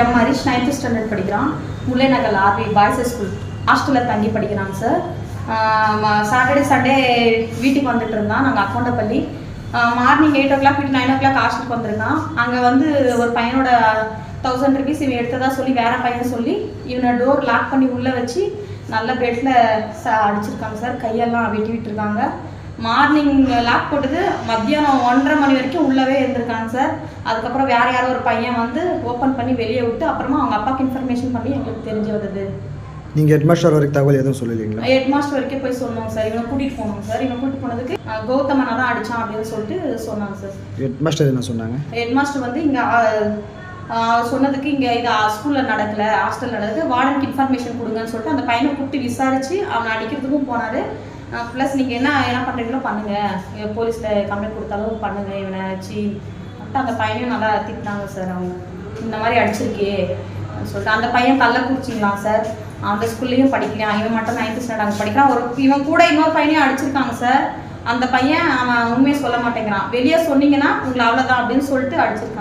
M Harish ninth standard படிக்கிறான். Mullai Nagar RV boys school ஹாஸ்டலில் தங்கி படிக்கிறாங்க சார் சாட்டர்டே சண்டே வீட்டுக்கு வந்துட்டு இருந்தான். நாங்கள் அக்கௌண்டப்பள்ளி. மார்னிங் எயிட் ஓ கிளாக் வீட்டு நைன் ஓ கிளாக் ஹாஸ்டலுக்கு வந்திருக்கான் அங்கே வந்து ஒரு பையனோட தௌசண்ட் ருபீஸ் இவன் எடுத்ததா சொல்லி வேற பையன் சொல்லி இவனை டோர் லாக் பண்ணி உள்ளே வச்சு நல்ல பெட்டில் ச அடிச்சிருக்காங்க சார் கையெல்லாம் வெட்டி விட்டுருக்காங்க. மார்னிங் லாக் போட்டது மத்தியானம் ஒன்றரை மணி வரைக்கும் உள்ளவே இருந்திருக்காங்க சார். அதுக்கப்புறம் வேற யாரோ ஒரு பையன் வந்து ஓப்பன் பண்ணி வெளியே விட்டு அப்புறமா அவங்க அப்பாவுக்கு இன்ஃபர்மேஷன் பண்ணி எங்களுக்கு தெரிஞ்சு வந்தது. நீங்கள் ஹெட்மாஸ்டர் வரைக்கும் தகவல் எதுவும் சொல்லலைங்களா? ஹெட் மாஸ்டர் வரைக்கும் போய் சொன்னோம் சார். இவனை கூட்டிட்டு போனோம் சார். இவனை கூட்டிட்டு போனதுக்கு கௌதமனை தான் அடிச்சான் அப்படின்னு சொல்லிட்டு சொன்னாங்க சார். ஹெட்மாஸ்டர் என்ன சொன்னாங்க? ஹெட் மாஸ்டர் வந்து இங்கே சொன்னதுக்கு இங்கே இது ஸ்கூலில் நடக்கல ஹாஸ்டல் நடக்குது. வார்டனுக்கு இன்ஃபர்மேஷன் கொடுங்கன்னு சொல்லிட்டு அந்த பையனை கூப்பிட்டு விசாரிச்சு அவனை அடிக்கிறதுக்கும் போனார். ப்ளஸ் நீங்கள் என்ன என்ன பண்ணுறீங்களோ பண்ணுங்கள் போலீஸில் கம்ப்ளைண்ட் கொடுத்தாலும் பண்ணுங்கள் இவனை வச்சு மட்டும் அந்த பையனையும் நல்லா திட்டினாங்க சார் அவங்க. இந்த மாதிரி அடிச்சிருக்கே அப்படின்னு சொல்லிட்டு. அந்த பையன் கள்ளக்குறிச்சிங்களாம் சார் அந்த ஸ்கூல்லையும் படிக்கலாம் இவன் மட்டும் நைன்த்து ஸ்டாண்டர்ட் அங்கே படிக்கிறான். ஒரு இவன் கூட இன்னொரு பையனையும் அடிச்சிருக்காங்க சார் அந்த பையன் அவன் உண்மையை சொல்ல மாட்டேங்கிறான். வெளியே சொன்னீங்கன்னா உங்களை அவ்வளோதான் அப்படின்னு சொல்லிட்டு அடிச்சிருக்காங்க.